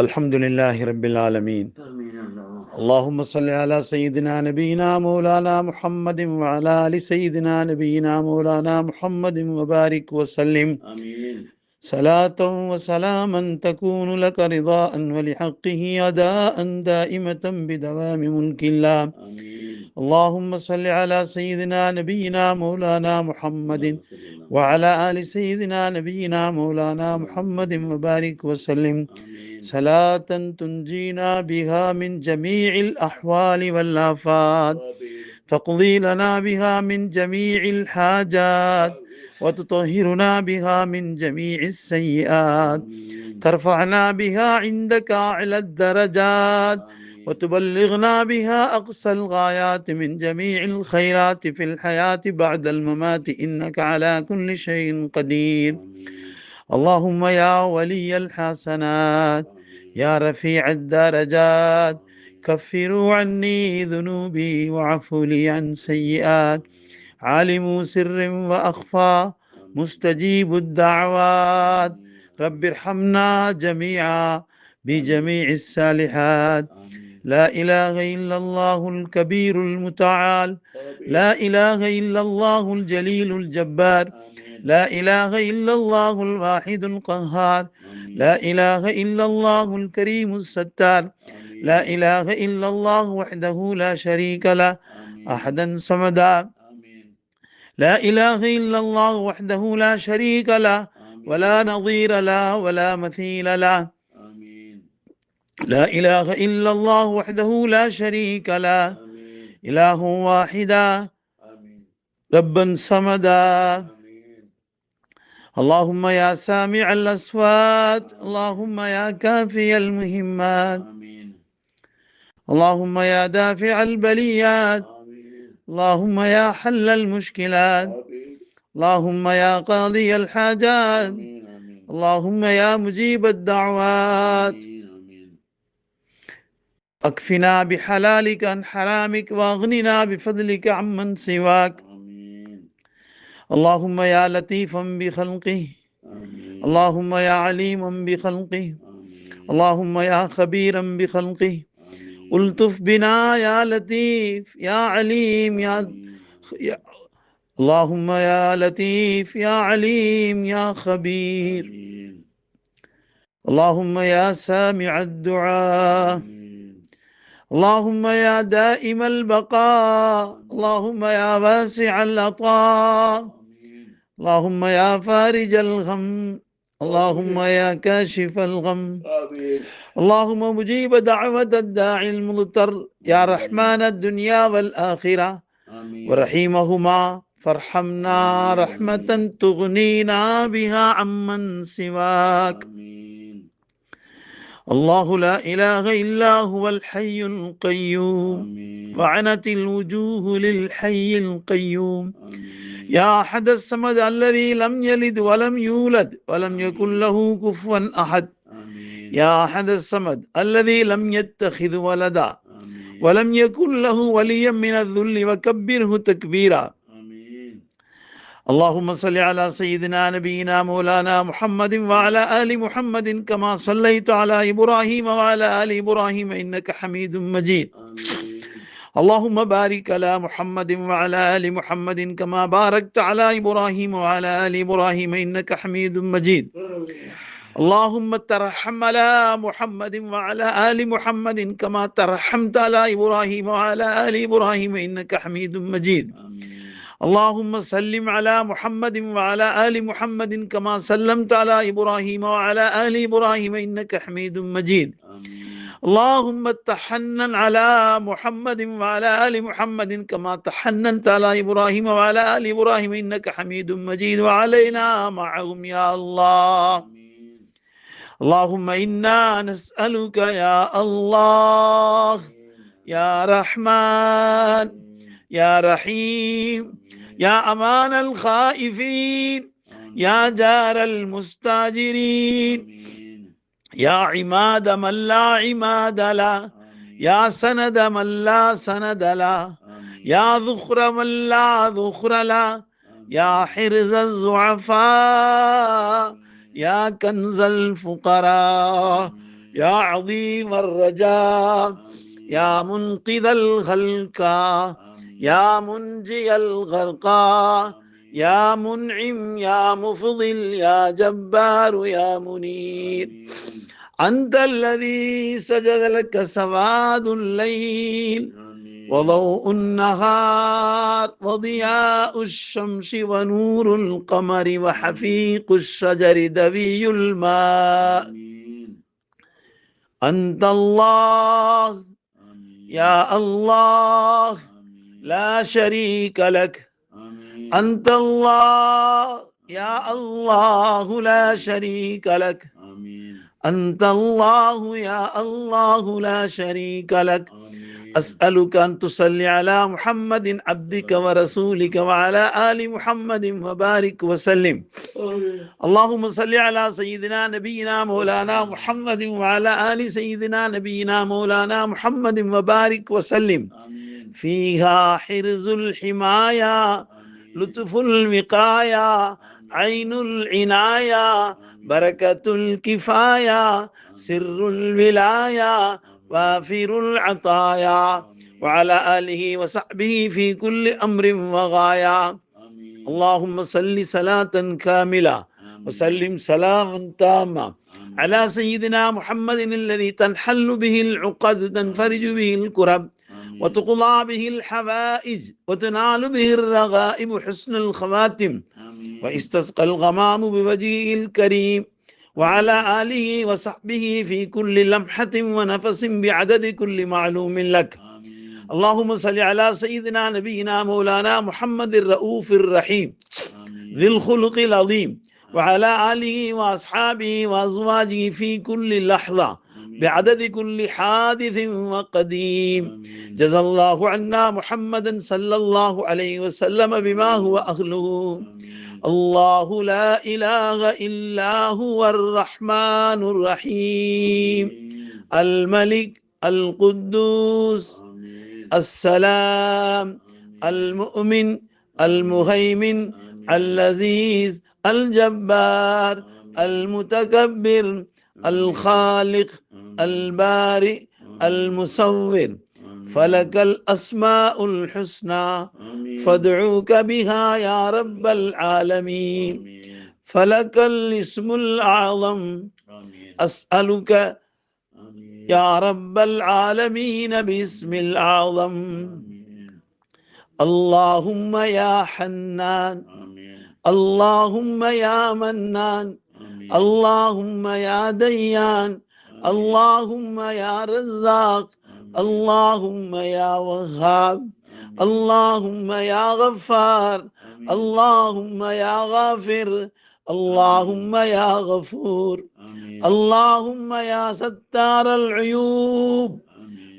الحمد لله رب العالمين. اللهم صل على سيدنا نبينا مولانا محمد وعلى آل سيدنا نبينا مولانا محمد وبارك وسلم. آمين. صلاة وسلاما تكون لك رضاء ولحقه أداء دائمة بدوام ملك الله. اللهم صل على سيدنا نبينا مولانا محمد وعلى آل سيدنا نبينا مولانا محمد وبارك وسلم. صلاة تنجينا بها من جميع الأحوال والآفات. تقضي لنا بها من جميع الحاجات وتطهرنا بها من جميع السيئات. ترفعنا بها عندك أعلى الدرجات وتبلغنا بها أقصى الغايات من جميع الخيرات في الحياة بعد الممات. إنك على كل شيء قدير. اللهم يا ولي الحسنات يا رفيع الدرجات كفروا عني ذنوبي وعفوا لي عن سيئات. عالم سر وأخفى مستجيب الدعوات. رب ارحمنا جميعا بجميع الصالحات. لا إله إلا الله الكبير المتعال. لا إله إلا الله الجليل الجبار. لا إله إلا الله الواحد القهار. لا إله إلا الله الكريم الستار. لا إله إلا الله وحده لا شريك له أحدا صمدا لا إله إلا الله وحده لا شريك له ولا نظير له ولا مثيل له. لا إله إلا الله وحده لا شريك له. إله واحدا ربا صمدا اللهم يا سامع الأصوات اللهم يا كافي المهمات. اللهم يا دافع البليات. اللهم يا حل المشكلات. اللهم يا قاضي الحاجات. اللهم يا مجيب الدعوات. أكفنا بحلالك عن حرامك وأغننا بفضلك عمن سواك. اللهم يا لطيفا بخلقه. اللهم يا عليما بخلقه. اللهم يا خبيرا بخلقه. الطف بنا يا لطيف يا عليم يا يا- اللهم يا لطيف يا عليم يا خبير. اللهم يا سامع الدعاء. اللهم يا دائم البقاء. اللهم يا واسع العطاء. اللهم يا فارج الغم. اللهم يا كاشف الغم. اللهم مجيب دعوة الداعي المضطر. يا رحمن الدنيا والآخرة. ورحيمهما فارحمنا. رحمة تغنينا بها عمن سواك. آمين. الله لا إله إلا هو الحي القيوم. وعنت الوجوه للحي القيوم. يا أحد الصمد الذي لم يلد ولم يولد ولم يكن له كفوا أحد. يا أحد الصمد الذي لم يتخذ ولدا ولم يكن له وليا من الذل وكبره تكبيرا. اللهم صل على سيدنا نبينا مولانا محمد وعلى آل محمد كما صليت على إبراهيم وعلى آل إبراهيم إنك حميد مجيد. اللهم بارك على محمد وعلى آل محمد كما باركت على إبراهيم وعلى آل إبراهيم إنك حميد مجيد. اللهم ترحم على محمد وعلى آل محمد كما ترحمت على إبراهيم وعلى آل إبراهيم إنك حميد مجيد. آمين. اللهم سلم على محمد وعلى آل محمد كما سلمت على إبراهيم وعلى آل إبراهيم إنك حميد مجيد. اللهم تحنن على محمد وعلى آل محمد كما تحننت على إبراهيم وعلى آل إبراهيم إنك حميد مجيد. وعلينا معهم يا الله. اللهم إنا نسألك يا الله. يا رحمن. يا رحيم يا أمان الخائفين يا جار المستاجرين يا عماد من لا عماد له يا سند من لا سند له يا ذخر من لا ذخر له يا حرز الزعفاء يا كنز الفقراء يا عظيم الرجاء يا منقذ الخلق يا منجي الغرقى يا منعم يا مفضل يا جبار يا منير. أنت الذي سجد لك سواد الليل وضوء النهار وضياء الشمس ونور القمر وحفيق الشجر دبي الماء. أنت الله يا الله لا شريك لك. أنت الله. يا الله لا شريك لك. أنت الله. يا الله لا شريك لك. أسألك أن تصلي على محمد عبدك ورسولك وعلى آل محمد وبارك وسلم. اللهم صل على سيدنا نبينا مولانا محمد وعلى آل سيدنا نبينا مولانا محمد وبارك وسلم. آمين. فيها حرز الحماية لطف الوقاية عين العناية بركة الكفاية سر الولاية وافر العطايا. وعلى آله وصحبه في كل أمر وغاية. اللهم صل صلاة كاملة وسلم سلاما تاما. على سيدنا محمد الذي تنحل به العقد تنفرج به الكرب. وتقضى به الحوائج وتنال به الرغائب حسن الخواتم. واستسقى الغمام بوجهه الكريم وعلى آله وصحبه في كل لمحة ونفس بعدد كل معلوم لك. آمين. اللهم صل على سيدنا نبينا مولانا محمد الرؤوف الرحيم. آمين. ذي الخلق العظيم. وعلى آله وأصحابه وأزواجه في كل لحظة. بعدد كل حادث وقديم. جزى الله عنا محمدا صلى الله عليه وسلم بما هو أهله الله لا إله إلا هو الرحمن الرحيم. الملك القدوس السلام المؤمن المهيمن العزيز الجبار المتكبر الخالق البارئ المصور. فلك الأسماء الحسنى فادعوك بها يا رب العالمين. فلك الاسم الأعظم أسألك يا رب العالمين باسم الأعظم. اللهم يا حنان اللهم يا منان اللهم يا ديان اللهم يا رزاق اللهم يا وهاب اللهم يا غفار اللهم يا غافر اللهم يا غفور اللهم يا ستار العيوب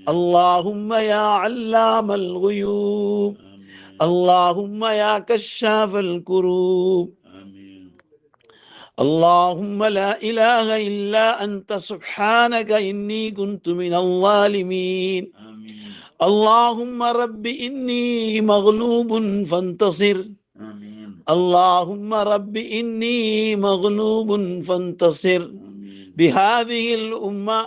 اللهم يا علام الغيوب اللهم يا كشاف الكروب. اللهم لا إله إلا أنت سبحانك إني كنت من الظالمين. اللهم رب إني مغلوب فانتصر. اللهم رب إني مغلوب فانتصر. بهذه الأمة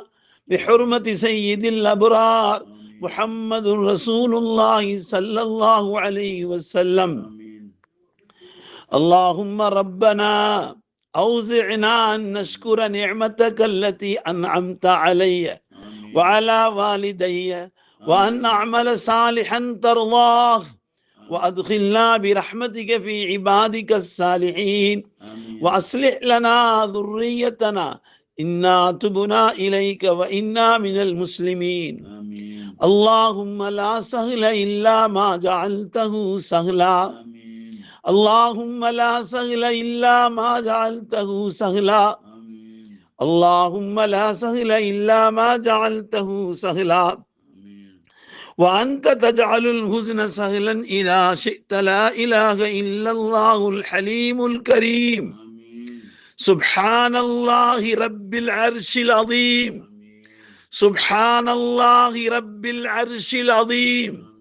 بحرمة سيد الأبرار محمد رسول الله صلى الله عليه وسلم. اللهم ربنا أوزعنا أن نشكر نعمتك التي أنعمت علي وعلى والدي وأن نعمل صالحا ترضاه وأدخلنا برحمتك في عبادك الصالحين وأصلح لنا ذريتنا. إنا تبنا إليك وإنا من المسلمين. اللهم لا سهل إلا ما جعلته سهلا. اللهم لا سهل إلا ما جعلته سهلا. اللهم لا سهل إلا ما جعلته سهلا. وأنت تجعل الحزن سهلا إذا شئت. لا إله إلا الله الحليم الكريم. سبحان الله رب العرش العظيم. سبحان الله رب العرش العظيم.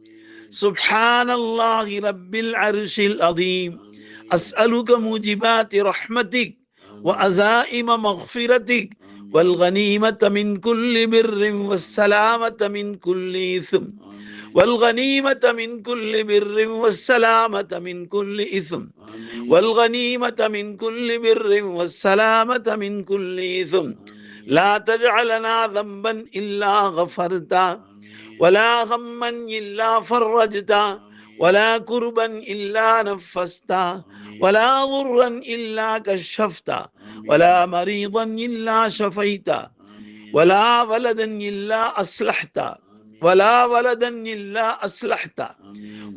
سبحان الله رب العرش العظيم. أسألك موجبات رحمتك وعزائم مغفرتك والغنيمة من كل بر والسلامة من كل إثم. والغنيمة من كل بر والسلامة من كل إثم. والغنيمة من كل بر والسلامة من كل إثم. لا تجعلنا ذنبا إلا غفرته ولا غما إلا فرجته ولا كربا إلا نفسته ولا ضرا إلا كشفته ولا مريضا إلا شفيته ولا ولدا إلا أصلحته ولا ولدا إلا أصلحته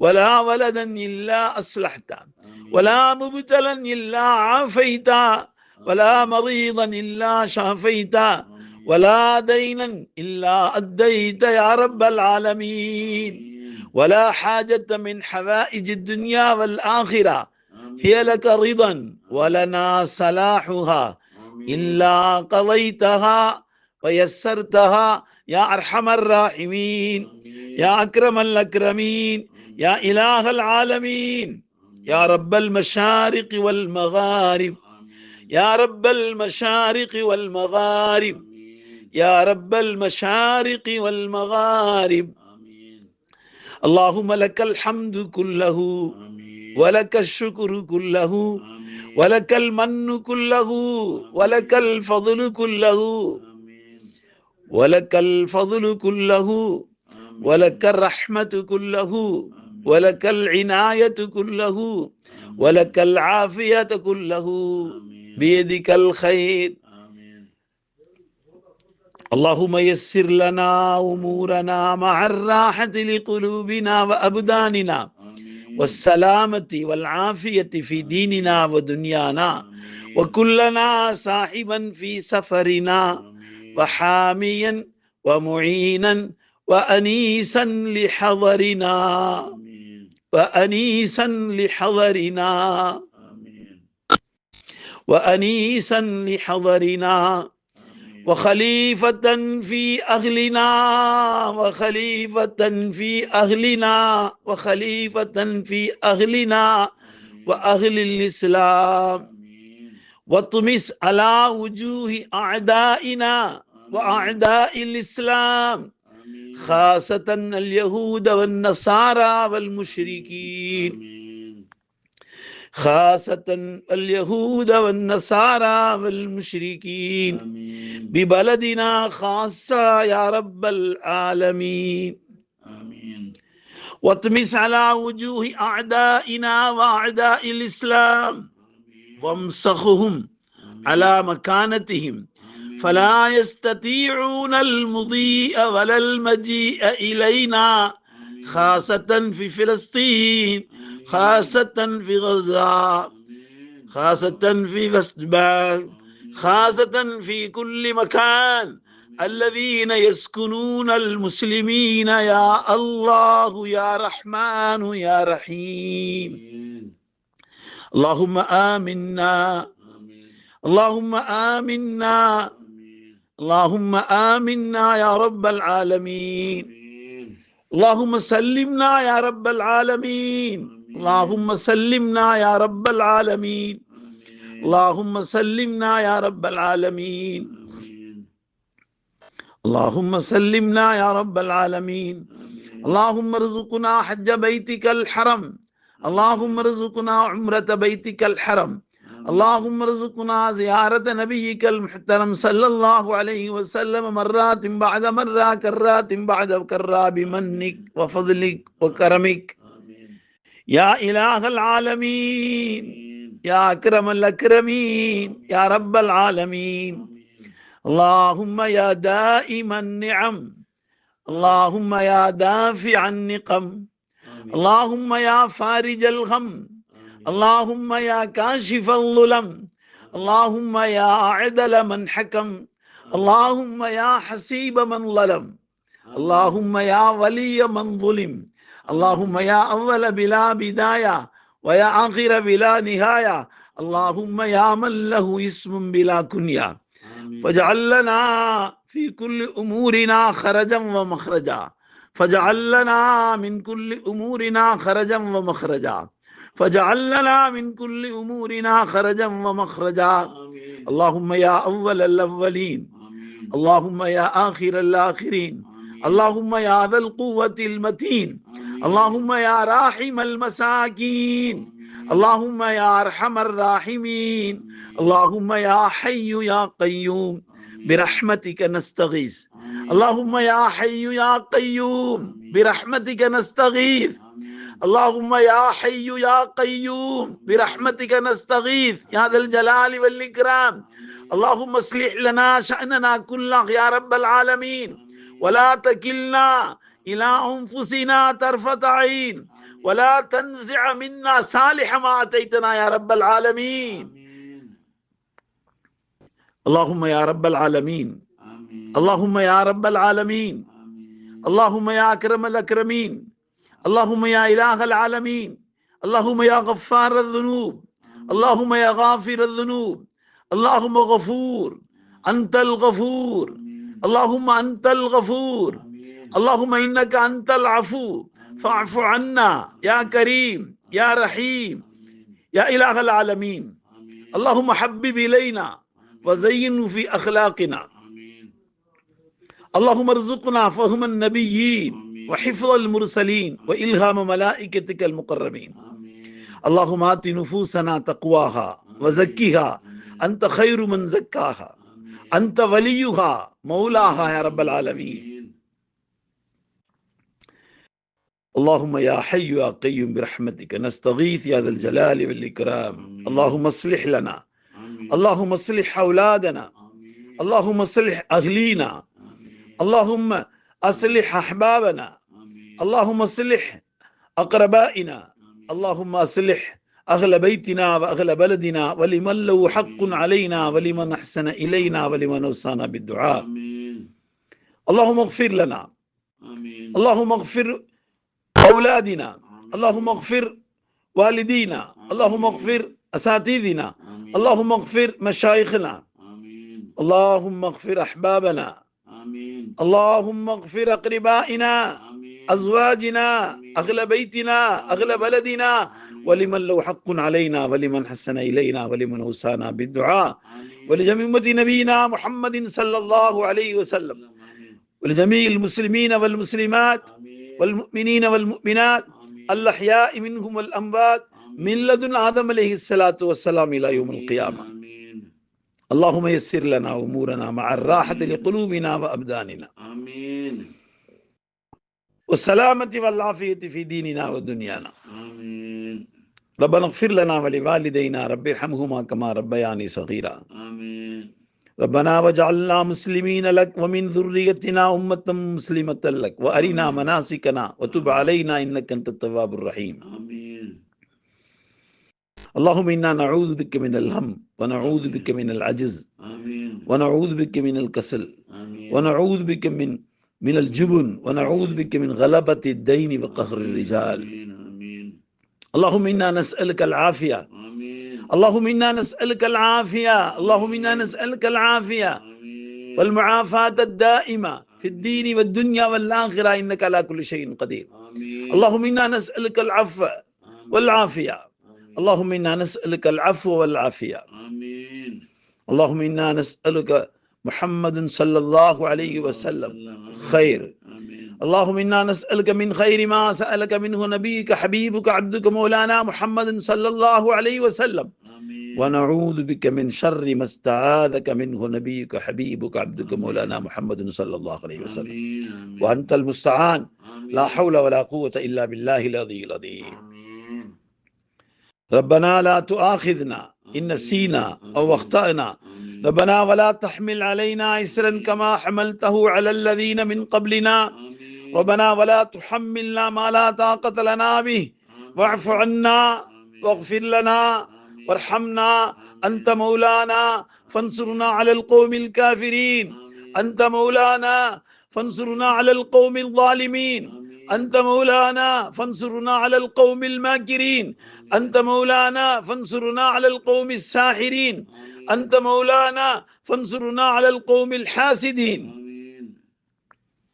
ولا ولدا إلا أصلحته ولا مبتلا إلا عافيته ولا مريضا إلا شافيته ولا دينا إلا أديت يا رب العالمين. ولا حاجة من حوائج الدنيا والآخرة هي لك رضا ولنا صلاحها. إلا قضيتها ويسرتها يا أرحم الراحمين. يا أكرم الأكرمين. يا إله العالمين. يا رب المشارق والمغارب. يا رب المشارق والمغارب. يا رب المشارق والمغارب. اللهم لك الحمد كله ولك الشكر كله ولك المن كله ولك الفضل كله ولك الفضل كله ولك الرحمة كله ولك العناية كله ولك العافية كله. بيدك الخير. اللهم يسر لنا أمورنا مع الراحة لقلوبنا وأبداننا والسلامة والعافية في ديننا ودنيانا وكلنا صاحبا في سفرنا وحاميا ومعينا وأنيسا لحضرنا وأنيسا لحضرنا وأنيسا لحضرنا وخليفة في أهلنا وخليفة في أهلنا وخليفة في أهلنا وأهل الإسلام. واطمس على وجوه أعدائنا وأعداء الإسلام خاصة اليهود والنصارى والمشركين. خاصة اليهود والنصارى والمشركين. ببلدنا خاصة يا رب العالمين. واطمس على وجوه أعدائنا وأعداء الإسلام. وامسخهم على مكانتهم. فلا يستطيعون المضيء ولا المجيء إلينا. خاصة في فلسطين. خاصة في غزة. خاصة في وست خاصة في كل مكان. الذين يسكنون المسلمين يا الله يا رحمن يا رحيم. اللهم آمنا. اللهم آمنا. اللهم آمنا يا رب العالمين. اللهم سلمنا يا رب العالمين. اللهم سلمنا يا رب العالمين. اللهم سلمنا يا رب العالمين. اللهم سلمنا يا رب العالمين. اللهم ارزقنا حج بيتك الحرم. اللهم ارزقنا عمرة بيتك الحرم. اللهم ارزقنا زيارة نبيك المحترم صلى الله عليه وسلم مرات بعد مرة كرات بعد كرة بمنك وفضلك وكرمك. يا إله العالمين يا أكرم الأكرمين يا رب العالمين. اللهم يا دائم النعم اللهم يا دافع النقم اللهم يا فارج الغم اللهم يا كاشف الظلم اللهم يا عدل من حكم اللهم يا حسيب من ظلم اللهم يا ولي من ظلم. اللهم يا أول بلا بداية ويا آخر بلا نهاية. اللهم يا من له اسم بلا كنية. فاجعل لنا في كل أمورنا خرجا ومخرجا. فاجعل لنا من كل أمورنا خرجا ومخرجا. فاجعل لنا من كل أمورنا خرجا ومخرجا. اللهم يا أول الأولين. آمين. اللهم يا آخر الآخرين. اللهم يا ذا القوة المتين. اللهم يا راحم المساكين. اللهم يا أرحم الراحمين. اللهم يا حي يا قيوم. برحمتك نستغيث. اللهم يا حي يا قيوم. برحمتك نستغيث. اللهم يا حي يا قيوم. برحمتك نستغيث. يا ذا الجلال والإكرام. اللهم اصلح لنا شأننا كله يا رب العالمين. ولا تكلنا إلى أنفسنا طرفة عين. ولا تنزع منا صالح ما أتيتنا يا رب العالمين. اللهم يا رب العالمين. اللهم يا رب العالمين. اللهم يا أكرم الأكرمين. اللهم يا إله العالمين. اللهم يا غفار الذنوب. اللهم يا غافر الذنوب. اللهم غفور. أنت الغفور. اللهم أنت الغفور. اللهم إنك أنت العفو. فاعف عنا يا كريم يا رحيم يا إله العالمين. اللهم حبب إلينا وزينه في أخلاقنا. اللهم ارزقنا فهم النبيين. وحفظ المرسلين وإلهام ملائكتك المقربين. اللهم آت نفوسنا تقواها وزكها. أنت خير من زكاها. أنت وليها مولاها يا رب العالمين آمين اللهم يا حي يا قيوم برحمتك. نستغيث يا ذا الجلال والإكرام. اللهم اصلح لنا. اللهم اصلح أولادنا. اللهم اصلح أهلينا. اللهم أصلح أحبابنا. اللهم اصلح أقربائنا. اللهم اصلح أهل بيتنا وأهل بلدنا ولمن له حق علينا ولمن أحسن إلينا ولمن أوصانا بالدعاء. اللهم اغفر لنا. اللهم اغفر أولادنا. اللهم اغفر والدينا. اللهم اغفر أساتذنا. اللهم اغفر مشايخنا. اللهم اغفر أحبابنا. اللهم اغفر أقربائنا. أزواجنا. أهل بيتنا. أهل بلدنا. ولمن له حق علينا. ولمن حسن إلينا. ولمن أوصانا بالدعاء. ولجميع أمة نبينا محمد صلى الله عليه وسلم. ولجميع المسلمين والمسلمات. والمؤمنين والمؤمنات. الأحياء منهم والأموات من لدن آدم عليه الصلاة والسلام إلى يوم القيامة. اللهم يسر لنا أمورنا مع الراحة لقلوبنا وأبداننا آمين. والسلامة والعافية في ديننا ودنيانا آمين. ربنا اغفر لنا ولوالدينا رب ارحمهما كما ربياني صغيرا. ربنا وجعلنا مسلمين لك ومن ذريتنا أمة مسلمة لك وأرنا مناسكنا وتب علينا إنك أنت التواب الرحيم آمين. اللهم إنا نعوذ بك من الهم ونعوذ بك من العجز آمين. ونعوذ بك من الكسل آمين. ونعوذ بك من من الجبن ونعوذ بك من غلبة الدين وقهر الرجال آمين. اللهم إنا نسألك العافية آمين. اللهم إنا نسألك العافية اللهم إنا نسألك العافية. والمعافاة الدائمة في الدين والدنيا والآخرة إنك على كل شيء قدير. اللهم إنا نسألك العفو. والعافية. اللهم إنا نسألك العفو والعافية. اللهم إنا نسألك محمد صلى الله عليه وسلم خير. اللهم إنا نسألك من خير ما سألك منه نبيك حبيبك عبدك مولانا محمد صلى الله عليه وسلم آمين. ونعوذ بك من شر ما استعاذك منه نبيك حبيبك عبدك مولانا محمد صلى الله عليه وسلم آمين. آمين. وأنت المستعان آمين. لا حول ولا قوة إلا بالله العلي العظيم. ربنا لا تؤاخذنا إن نسينا أو أخطأنا. ربنا ولا تحمل علينا إسرا كما حملته على الذين من قبلنا آمين. ربنا ولا تحملنا ما لا طاقة لنا به. واعف عنا. واغفر لنا. وارحمنا أنت مولانا فانصرنا على القوم الكافرين. أنت مولانا فانصرنا على القوم الظالمين. أنت مولانا فانصرنا على القوم الماكرين أنت مولانا فانصرنا على القوم الساحرين. أنت مولانا فانصرنا على القوم الحاسدين.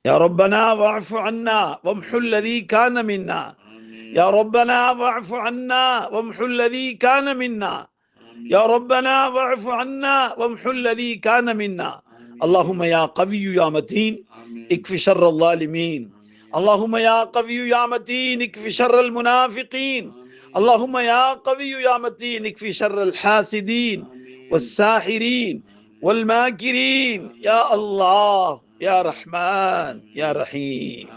يا ربنا واعف عنا وامحو الذي كان منا. يا ربنا واعف عنا وامحو الذي كان منا. يا ربنا واعف عنا وامحو الذي كان منا. اللهم يا قوي يا متين اكف شر الظالمين. اللهم يا قوي يا متين اكف شر المنافقين. اللهم يا قوي يا متين اكف شر الحاسدين والساحرين والماكرين. يا الله. يا رحمن يا رحيم.